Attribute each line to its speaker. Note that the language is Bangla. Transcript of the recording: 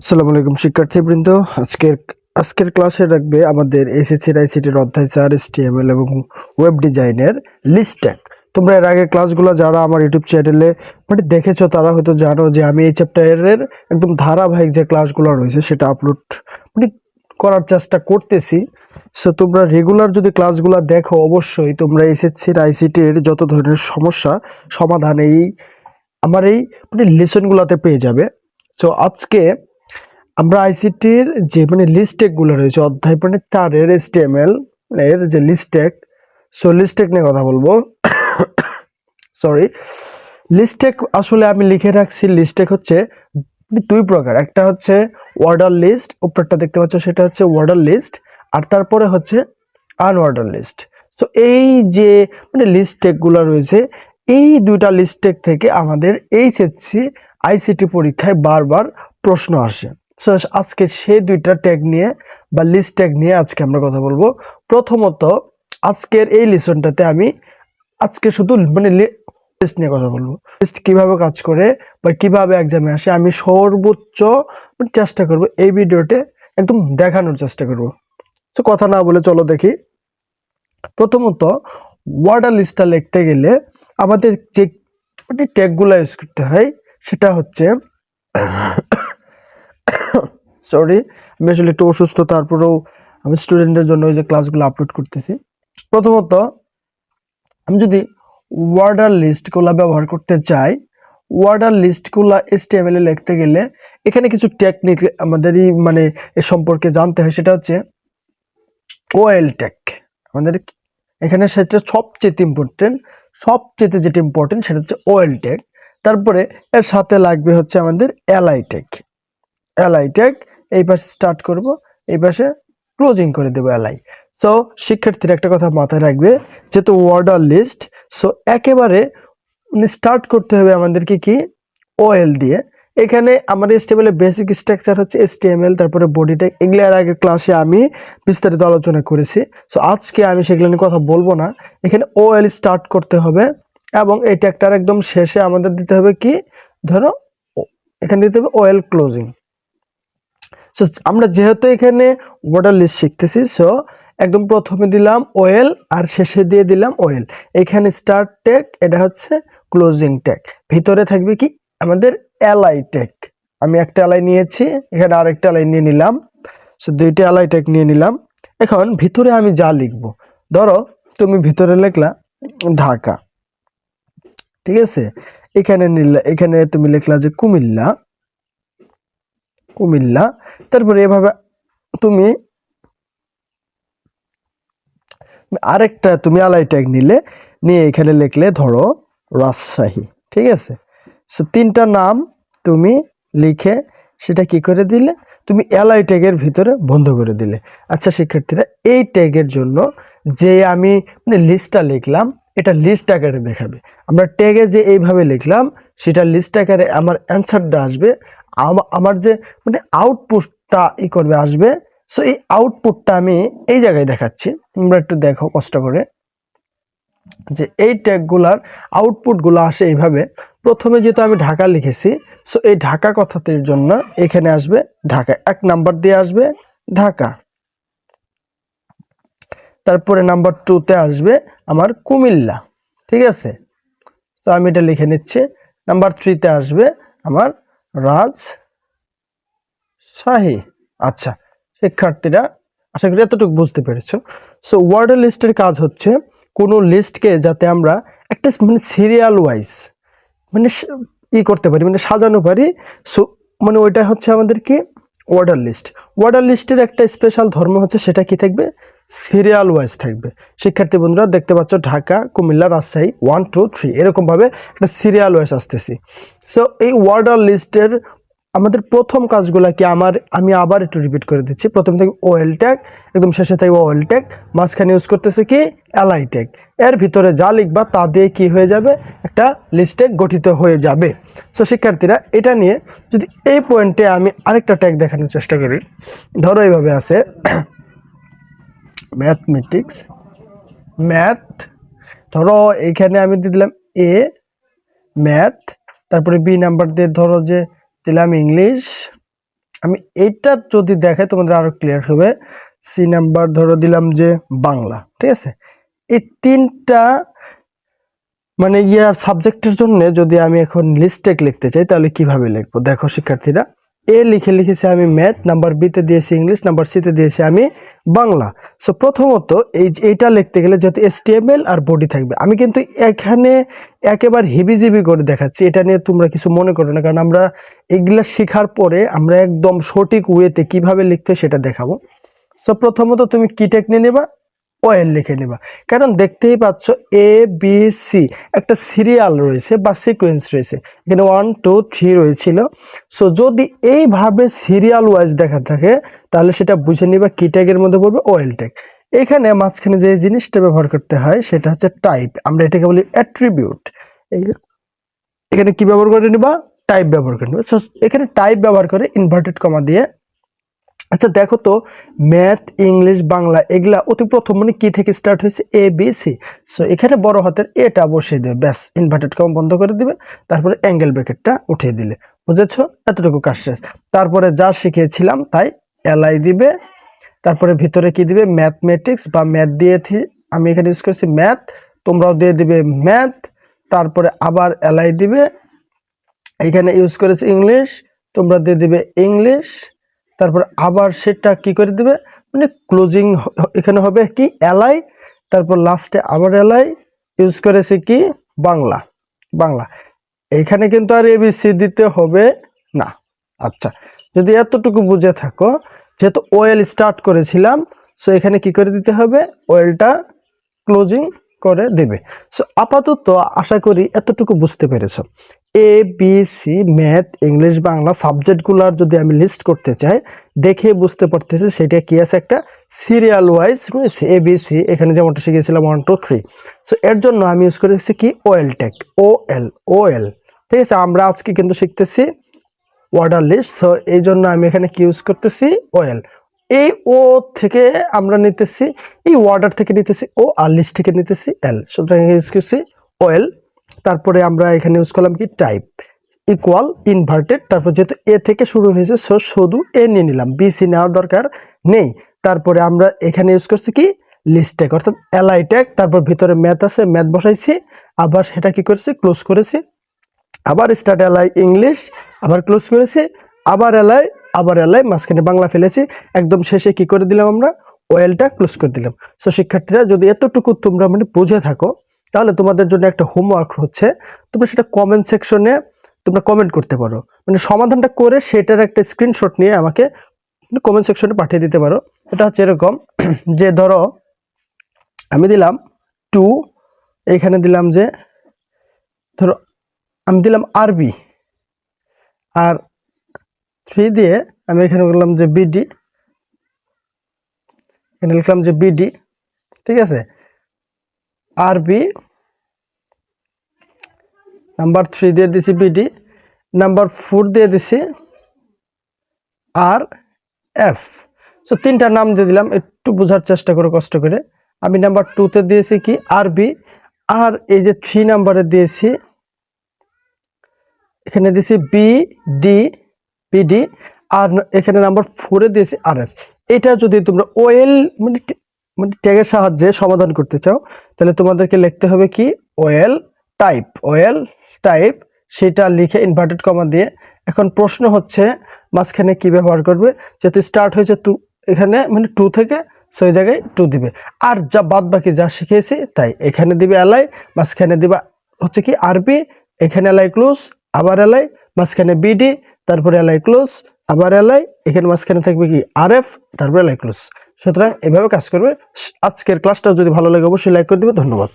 Speaker 1: আসসালামু আলাইকুম, শিক্ষার্থীবৃন্দ। আজকের আজকের ক্লাসে রাখবে আমাদের এসএসসি আইসিটির অধ্যায় চার এসটিএমএল এবং ওয়েব ডিজাইনের লিস্টেক তোমরা এর আগের ক্লাসগুলো যারা আমার ইউটিউব চ্যানেলে মানে দেখেছ, তারা হয়তো জানো যে আমি এই চ্যাপ্টারের একদম ধারাবাহিক যে ক্লাসগুলো রয়েছে, সেটা আপলোড মানে করার চেষ্টা করতেছি। সো তোমরা রেগুলার যদি ক্লাসগুলো দেখো, অবশ্যই তোমরা এসএসসির আইসিটির যত ধরনের সমস্যা, সমাধান এই, আমার এই মানে লেসনগুলোতে পেয়ে যাবে। সো আজকে আমরা আইসিটির যে মানে লিস্টেকগুলো রয়েছে, অধ্যায় মানে চারের এসটিএমএল এর যে লিস্টেক সো লিস্টেক নিয়ে কথা বলব। সরি লিস্টেক আসলে আমি লিখে রাখছি লিস্টেক হচ্ছে দুই প্রকার। একটা হচ্ছে ওয়ার্ডার লিস্ট উপরটা দেখতে পাচ্ছ সেটা হচ্ছে ওয়ার্ডার লিস্ট আর তারপরে হচ্ছে আনওয়ার্ডার লিস্ট সো এই যে মানে লিস্টেকগুলো রয়েছে, এই দুইটা লিস্টেক থেকে আমাদের এইচএসসি আইসিটি পরীক্ষায় বারবার প্রশ্ন আসে। সো আজকে সেই দুইটা ট্যাগ নিয়ে বা লিস্ট ট্যাগ নিয়ে আজকে আমরা কথা বলব। প্রথমত, আজকের এই লিসনটাতে আমি আজকে শুধু মানে লিস্ট নিয়ে কথা বলব। লিস্ট কীভাবে কাজ করে বা কীভাবে এক্সামে আসে, আমি সর্বোচ্চ মানে চেষ্টা করব এই ভিডিওতে একদম দেখানোর চেষ্টা করব। তো কথা না বলে চলো দেখি। প্রথমত ওয়ার্ডার লিস্টটা লিখতে গেলে আমাদের যে মানে ট্যাগগুলো ইউজ করতে হয়, সেটা হচ্ছে সরি আমি আসলে একটু অসুস্থ, তারপরেও আমি স্টুডেন্টের জন্য ওই যে ক্লাসগুলো আপলোড করতেছি। প্রথমত, আমি যদি ওয়ার্ডার লিস্টগুলো ব্যবহার করতে চাই ওয়ার্ডার লিস্টগুলা লিস্টগুলো এসটিএমএল এ লিখতে গেলে এখানে কিছু টেকনিক আমাদেরই মানে এ সম্পর্কে জানতে হয়, সেটা হচ্ছে ওয়েল টেক আমাদের এখানে সেটা সবচেয়ে ইম্পর্টেন্ট সবচেয়ে যেটা ইম্পর্টেন্ট সেটা হচ্ছে ওয়েল টেক তারপরে এর সাথে লাগবে হচ্ছে আমাদের এলআই টেক এলআই টেক এই পাশে স্টার্ট করব, এই পাশে ক্লোজিং করে দেবো এলআই সো শিক্ষার্থীর একটা কথা মাথায় রাখবে, যেহেতু ওয়ার্ডার লিস্ট সো একেবারে স্টার্ট করতে হবে আমাদেরকে কি? ওএল দিয়ে। এখানে আমার এসটিএমএল এর বেসিক স্ট্রাকচার হচ্ছে এসটিএমএল তারপরে বডি ট্যাগ এগুলো এর আগের ক্লাসে আমি বিস্তারিত আলোচনা করেছি। সো আজকে আমি সেগুলো নিয়ে কথা বলব না। এখানে ওএল স্টার্ট করতে হবে এবং এই ট্যাগটার একদম শেষে আমাদের দিতে হবে কি? ধরো, এখানে দিতে হবে ওয়েল ক্লোজিং সো আমরা যেহেতু এখানে ওয়াটার লিস্ট শিখতেছি সো একদম প্রথমে দিলাম ওয়েল আর শেষে দিয়ে দিলাম ওয়েল এখানে স্টার্ট টেক এটা হচ্ছে ক্লোজিং টেক ভিতরে থাকবে কি? আমাদের এলআই টেক আমি একটা এলআই নিয়েছি, এখানে আরেকটা এলআই নিয়ে নিলাম। সো দুইটা এলআই টেক নিয়ে নিলাম। এখন ভিতরে আমি যা লিখব, ধরো তুমি ভিতরে লিখলা ঢাকা। ঠিক আছে? এখানে নিলা, এখানে তুমি লিখলা যে কুমিল্লা। কুমিল্লা। তারপরে এভাবে তুমি আরেকটা তুমি আলাই ট্যাগ নিলে, নিয়ে এখানে লিখলে ধরো রাজশাহী, ঠিক আছে? সো তিনটা নাম তুমি লিখে সেটা কি করে দিলে? তুমি এলআই ট্যাগের ভিতরে বন্ধ করে দিলে। আচ্ছা শিক্ষার্থীরা, এই ট্যাগের জন্য যে আমি মানে লিস্টটা লিখলাম, এটা লিস্ট আকারে দেখাবে। আমরা ট্যাগে যে এইভাবে লিখলাম, সেটা লিস্ট আকারে আমার অ্যান্সারটা আসবে। আমার যে মানে আউটপুটটা ই করবে, আসবে সো এই আউটপুটটা আমি এই জায়গায় দেখাচ্ছি। তোমরা একটু দেখো, কষ্ট করে। যে এই ট্যাগগুলার আউটপুটগুলো আসে এইভাবে। প্রথমে যেহেতু আমি ঢাকা লিখেছি সো এই ঢাকা কথাটির জন্য এখানে আসবে, ঢাকা এক নাম্বার দিয়ে আসবে, ঢাকা। তারপরে নাম্বার টুতে আসবে আমার কুমিল্লা, ঠিক আছে? তো আমি এটা লিখে নিচ্ছি। নাম্বার থ্রিতে আসবে আমার রাজ শাহী। আচ্ছা শিক্ষার্থীরা, আশা করি এতটুকু বুঝতে পেরেছ। সো ওয়ার্ডার লিস্টের কাজ হচ্ছে কোনো লিস্টকে যাতে আমরা একটা মানে সিরিয়াল ওয়াইজ মানে ই করতে পারি মানে সাজানো পারি। সো মানে ওইটা হচ্ছে আমাদের কি? ওয়ার্ডার লিস্ট ওয়ার্ডার লিস্টের একটা স্পেশাল ধর্ম হচ্ছে সেটা কি থাকবে? সিরিয়াল ওয়াইজ থাকবে। শিক্ষার্থী বন্ধুরা, দেখতে পাচ্ছ Dhaka, Comilla, Rajshahi one two three এরকমভাবে একটা সিরিয়াল ওয়াইজ আসতেছি। সো এই ওয়ার্ডার লিস্টের আমাদের প্রথম কাজগুলো কি? আমার, আমি আবার একটু রিপিট করে দিচ্ছি। প্রথম থেকে ওয়েল ট্যাগ একদম শেষে থাকবে ওয়েল ট্যাগ মাঝখানে ইউজ করতেছে কি? এলআই ট্যাগ এর ভিতরে যা লিখবা তা দিয়ে কি হয়ে যাবে? একটা লিস্টে গঠিত হয়ে যাবে। সো শিক্ষার্থীরা, এটা নিয়ে যদি এই পয়েন্টে আমি আরেকটা ট্যাগ দেখানোর চেষ্টা করি। ধরো এইভাবে আছে। ম্যাথমেটিক্স ম্যাথ ধরো এখানে আমি দিয়ে দিলাম এ ম্যাথ তারপরে বি নাম্বার দিয়ে ধরো যে দিলাম ইংলিশ আমি এইটা যদি দেখাই তোমাদের আরও ক্লিয়ার হবে। সি নাম্বার ধরো দিলাম যে বাংলা, ঠিক আছে? এই তিনটা মানে ইয়ার সাবজেক্টের জন্য যদি আমি এখন লিস্টেক লিখতে চাই, তাহলে কীভাবে লিখব? দেখো শিক্ষার্থীরা এ লিখে লিখেছি আমি ম্যাথ নাম্বার বিতে দিয়েছি ইংলিশ নাম্বার সিতে দিয়েছি আমি বাংলা। সো প্রথমত এই এইটা লিখতে গেলে যেহেতু এসটিএমএল আর বডি থাকবে, আমি কিন্তু এখানে একেবারে হিবিজিবি করে দেখাচ্ছি। এটা নিয়ে তোমরা কিছু মনে করো না, কারণ আমরা এগুলা শেখার পরে আমরা একদম সঠিক ওয়েতে কীভাবে লিখতে সেটা দেখাবো। সো প্রথমত তুমি কি টেক নিয়ে নেবা। ওয়েল লিখে নেবা। কারণ দেখতেই পাচ্ছ এ বি সি একটা সিরিয়াল রয়েছে বা সিকোয়েন্স রয়েছে। এখানে ওয়ান টু থ্রি রয়েছিল। সো যদি এইভাবে সিরিয়াল ওয়াইজ দেখা থাকে, তাহলে সেটা বুঝে নিবা কি ট্যাগের মধ্যে পড়বে, ওয়েল ট্যাগ এখানে মাঝখানে যে জিনিসটা ব্যবহার করতে হয়, সেটা হচ্ছে টাইপ আমরা এটাকে বলি অ্যাট্রিবিউট এখানে কি ব্যবহার করে নিবা? টাইপ ব্যবহার করে নিবা। সো এখানে টাইপ ব্যবহার করে ইনভার্টেড কমা দিয়ে আচ্ছা দেখো তো ম্যাথ ইংলিশ বাংলা, এগুলা অতি প্রথম মানে কি থেকে স্টার্ট হয়েছে? এ বি সি সো এখানে বড় হাতের এটা বসিয়ে দেবে, ব্যাস ইনভার্টেড কম বন্ধ করে দিবে, তারপরে অ্যাঙ্গেল ব্র্যাকেটটা উঠিয়ে দিলে। বুঝেছ? এতটুকু কাজ শেষ। তারপরে যা শিখিয়েছিলাম, তাই এলআই দিবে, তারপরে ভিতরে কি দিবে? ম্যাথমেটিক্স বা ম্যাথ দিয়েছি আমি এখানে ইউজ করছি ম্যাথ তোমরাও দিয়ে দিবে ম্যাথ তারপরে আবার এলআই দিবে। এখানে ইউজ করেছি ইংলিশ তোমরা দিয়ে দিবে ইংলিশ তারপর আবার সেটা কি করে দেবে? মানে ক্লোজিং এখানে হবে কি? এলাই তারপর লাস্টে আবার এলাই ইউজ করেছে কি? বাংলা বাংলা। এইখানে কিন্তু আর এবিসি দিতে হবে না। আচ্ছা যদি এতটুকু বুঝে থাকো, যেহেতু ওয়েল স্টার্ট করেছিলাম সো এখানে কি করে দিতে হবে? ওয়েলটা ক্লোজিং করে দেবে। সো আপাতত আশা করি এতটুকু বুঝতে পেরেছ। A B C math English Bangla সাবজেক্টগুলোর যদি আমি লিস্ট করতে চাই, দেখে বুঝতে পারতেছি সেটা কি আছে একটা সিরিয়াল ওয়াইজ রয়েছে। এ বি সি এখানে যেমনটা শিখেছিলাম ওয়ান টু থ্রি সো এর জন্য আমি ইউজ করেছি কি? ওয়েল টেক ও এল ও এল ঠিক আছে, আমরা আজকে কিন্তু শিখতেছি ওয়ার্ডার লিস্ট সো এই জন্য আমি এখানে কি ইউজ করতেছি? ওয়েল এই ও থেকে আমরা নিতেছি, এই ওয়ার্ডার থেকে নিতেছি ও আর লিস্ট থেকে নিতেছি এল সুতরাং ইউজ করছি ওয়েল তারপরে আমরা এখানে ইউজ করলাম কি টাইপ ইকুয়াল ইনভার্টেড তারপর যেহেতু এ থেকে শুরু হয়েছে সো শুধু এ নিয়ে নিলাম বিসি নেওয়ার দরকার নেই। তারপরে আমরা এখানে ইউজ করছি কি? লিস্ট ট্যাগ অর্থাৎ এলআই ট্যাগ তারপর ভিতরে ম্যাথ আছে ম্যাথ বসাইছি, আবার সেটা কি করেছি? ক্লোজ করেছি, আবার স্টার্ট এলাই ইংলিশ আবার ক্লোজ করেছি, আবার এলাই আবার এলাই মাঝখানে বাংলা ফেলেছি। একদম শেষে কি করে দিলাম আমরা? ওয়েলটা ক্লোজ করে দিলাম। সো শিক্ষার্থীরা, যদি এতটুকু তোমরা মানে বুঝে থাকো তাহলে তোমাদের জন্য একটা হোমওয়ার্ক হচ্ছে। তোমরা সেটা কমেন্ট সেকশনে তোমরা কমেন্ট করতে পারো। মানে সমাধানটা করে সেটার একটা স্ক্রিনশট নিয়ে আমাকে কমেন্ট সেকশনে পাঠিয়ে দিতে পারো। এটা হচ্ছে এরকম, যে ধরো আমি দিলাম টু এখানে দিলাম যে ধরো আমি দিলাম আরবি আর থ্রি দিয়ে আমি এখানে বললাম যে বিডি এখানে লিখলাম যে বিডি ঠিক আছে? আরবি নাম্বার থ্রি দিয়ে দিছি বিডি নাম্বার ফোর দিয়ে দিছি আর এফ সো তিনটা নাম দিয়ে দিলাম, একটু বোঝার চেষ্টা করে, কষ্ট করে। আমি নাম্বার টুতে দিয়েছি কি? আরবি আর এই যে থ্রি নাম্বারে দিয়েছি, এখানে দিয়েছি বি ডি বিডি আর এখানে নাম্বার ফোরে দিয়েছি আর এফ এটা যদি তোমরা ওয়েল মানে মানে ট্যাগের সাহায্যে সমাধান করতে চাও, তাহলে তোমাদেরকে লিখতে হবে কি? ওয়েল টাইপ ওয়েল টাইপ সেটা লিখে ইনভার্টেড কমা দিয়ে এখন প্রশ্ন হচ্ছে মাঝখানে কি ব্যবহার করবে? যেহেতু স্টার্ট হয়েছে টু এখানে মানে টু থেকে সেই জায়গায় টু দিবে। আর যা বাদ বাকি যা শিখিয়েছি তাই এখানে দিবে এলাই মাঝখানে দিবা হচ্ছে কি আরবি এখানে এলাই ক্লোজ আবার এলাই মাঝখানে বিডি তারপরে এলাই ক্লোজ আবার এলাই, এখানে মাঝখানে থাকবে কি? আর এফ তারপরে লাইক্লোস সুতরাং এভাবে কাজ করবে। আজকের ক্লাসটা যদি ভালো লাগে, অবশ্যই লাইক করে দেবে। ধন্যবাদ।